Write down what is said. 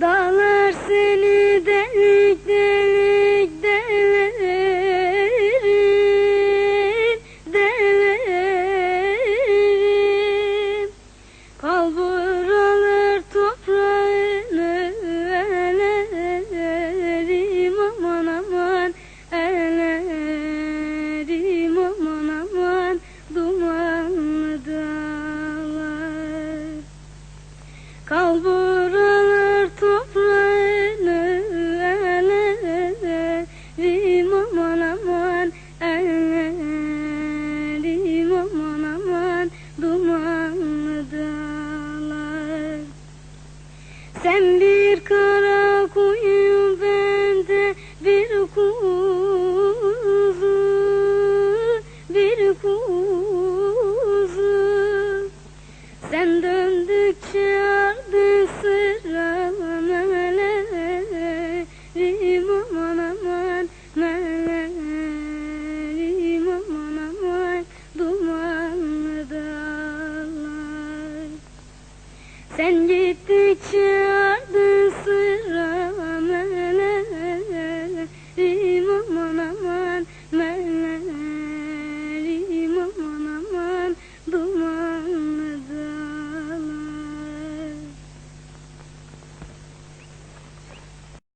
Dağlar seni delik delik delerim, delerim. Kalbur alır toprağını elerim aman aman elerim aman aman dumanlı dağlar. Kalbur Sen bir Sen gittikçe